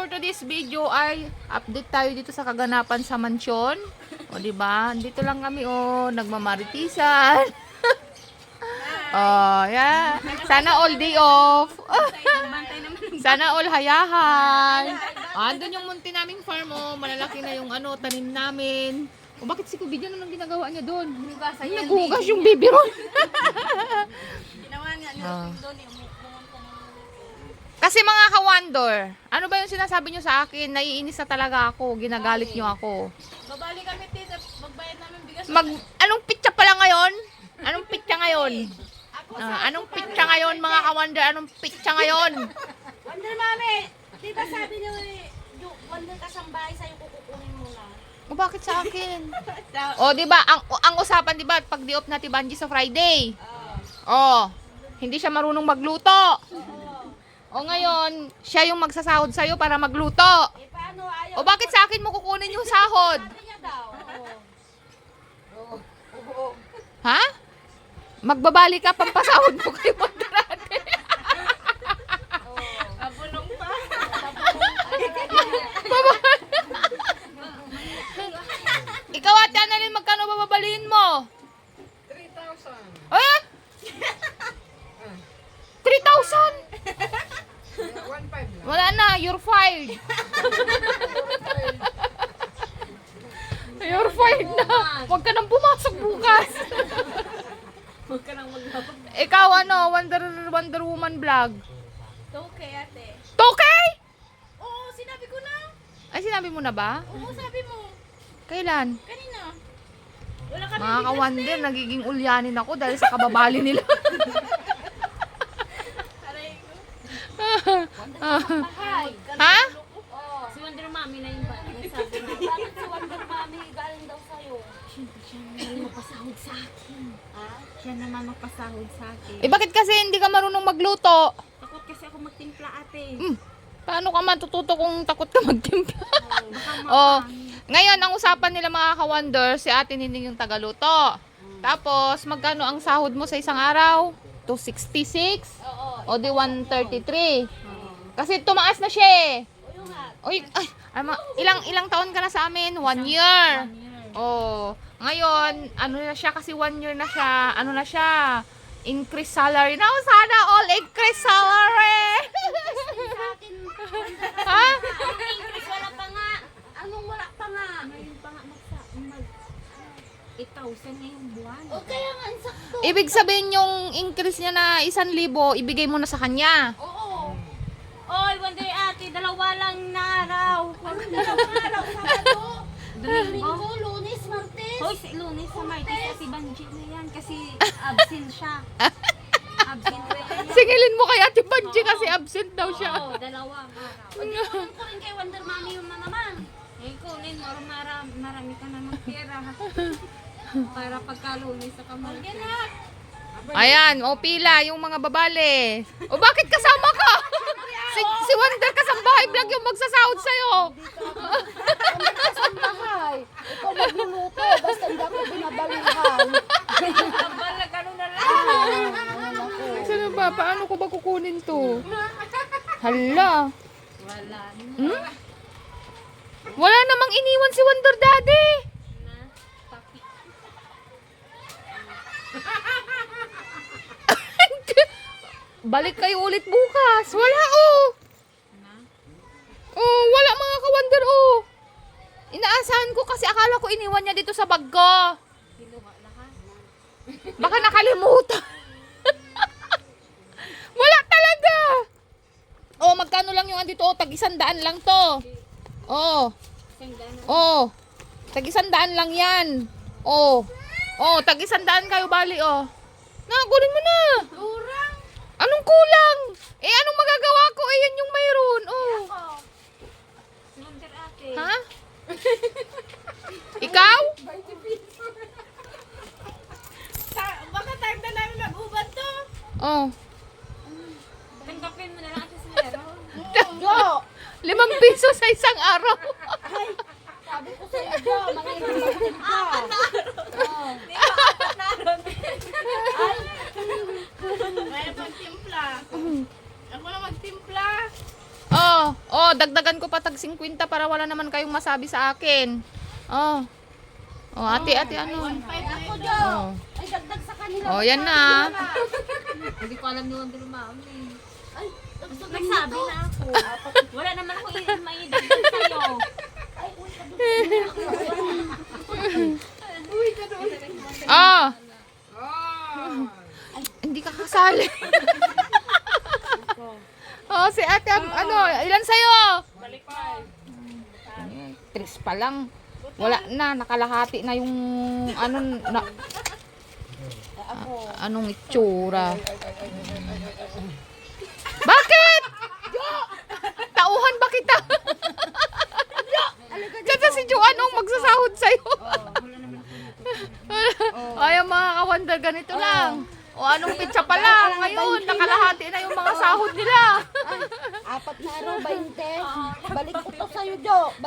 for today's video ay update tayo dito sa kaganapan sa mansyon. O di ba? Dito lang kami oh, nagmamaritisan. oh, yeah. Sana all day off. Sana all hayahan. Ah, andun yung munti naming farm oh. Malalaki na yung ano, tanim namin. O bakit si Kubi dyan? Anong ginagawa niya doon? Naghugas yung baby ron. Ginawa niya niya Ah. doon eh. Kasi mga ka-wonder, ano ba yung sinasabi nyo sa akin? Naiinis na talaga ako. Ginagalit nyo ako. Babali kami tita, magbayad namin bigas. Mag, anong pitsa pala ngayon? Anong pitsa ngayon? Ah, anong pitsa ngayon mga ka-wonder? Anong pitsa ngayon? Wonder Mami, di ba sabi niyo eh, yung Wonder kasambahay sa'yo kukukunin mo na. O bakit sa akin? O, di ba? Ang, ang usapan, di ba? Pag di-off na ti Banji sa Friday. O, hindi siya marunong magluto. O ngayon, siya yung magsasahod sa'yo para magluto. Eh paano ayaw? O bakit sa akin mo kukunin yung sahod? Sabi niya daw. Ha? Magbabali ka pampasahod mo kay Mondrade. Abulong pa. Ikaw ate Annalyn, magkano bababaliin mo? 3,000. Eh? 3,000? Wala na, you're fired. you're fired na. Huwag ka nang pumasok bukas. Huwag ka nang maglabag. Ikaw ano, Wonder, Wonder Woman vlog. Okay ate. Tokay? Oo, sinabi ko na. Ay, sinabi mo na ba? Oo, sabi mo. Kailan? Kanina. Wala kami Mga ka-wonder, nagiging ulyanin ako dahil sa kababali nila. Aray ko. Ha? Oo. Si Wonder Mami na yung ba- nagsabi na. Bakit si Wonder Mami galing daw sa'yo? Siyempre siya naman magpasahod sa akin. Ha? Siya naman magpasahod sa akin. Eh, bakit kasi hindi ka marunong magluto? Takot kasi ako magtimpla ate. Hmm, paano ka matututo kung takot ka magtimpla? Baka oh, ngayon, ang usapan nila mga ka-wonder, si ate Nining yung tagaluto. Tapos, magkano ang sahod mo sa isang araw? 266? Oo. O di 133? Kasi tumaas na siya eh. Uy, ay, ama, ilang ilang taon ka na sa amin? One year. Oh, ngayon, ano na siya kasi one year na siya, ano na siya, increase salary. Now, sana all increase salary. Ha? English wala pa nga. Anong wala pa nga? Ngayon pa nga magsa, mag, 8,000 ngayong buwan. O kaya nga, insakto. Ibig sabihin yung increase niya na isang libo, ibigay mo na sa kanya. Oo. Oy, Wonder Ate, dalawa lang na araw. Dalawang araw, Sabado. Domingo, Lunes, Martes. Hoy, si Lunes sa Martes kasi Banji na yan kasi absent siya. absent na yan. Singilin mo kay Ate Banji kasi absent daw siya. Oo, dalawang araw. O, di kunin ko rin kay Wonder Mommy yung na naman. Eh, kunin mo, mara, marami ka namang pera. Para pagka Lunes sa kamay. Ayan, o pila, yung mga babale. O bakit kasama ka? Si, si Wonder Kasambahay Vlog yung magsasahod sa'yo. bahay. Ikaw magluluto, basta hindi ako binabalihan. Abala, ganun na lang. Saan ba? Paano ko ba kukunin to? Hala. Wala. Hmm? Wala namang iniwan si Wonder Daddy. Balik kayo ulit bukas. Wala akala ko iniwan niya dito sa bag ko. Kinuha. Baka nakalimutan. wala talaga. Oh, magkano lang yung andito? Oh, tag isandaan lang to. Oh. Oh. Tag isandaan lang yan. Oh. Oh, tag isandaan kayo bali oh. Nakakunin mo na. Kurang. Anong kulang? Eh, anong magagawa ko? Eh, yan yung mayroon. Oh. Ako. Wonder Ate. Ha? Ikaw? Baka time na namin mag-ubad to. Oh. Tanggapin mo na lang ate si Lero. Jo, Limang piso sa isang araw. sabi ko sa'yo, manginginig ka. Di ba apat na araw na May pagtimpla. Ako na magtimpla. oh. Oh, oh, dagdagan ko pa tag 50 para wala naman kayong masabi sa akin. Oh. Oh, ate, ate, ano? Ako, Jo. Oh. Ay, dagdag sa kanila. Oh, yan na. Hindi ko alam ni Wonder Mami. Ay, dagdag Nagsabi na ako. Wala naman ako i- maidagdag sa'yo. Oh. Hindi ka kasali. oh, si ate, ano, ilan sa'yo? Ayan, Tris pa lang. Wala na, nakalahati na yung, ano, na, A- anong itsura. Bakit? Tauhan ba kita? Kasi si Joanne ang magsasahod sa'yo. Ay, mga kawandal, ganito lang. O anong pizza pa lang. Ngayon, nakalahati na yung mga sahod nila. Apat na araw, 20. Balik ko to sa'yo, Jo.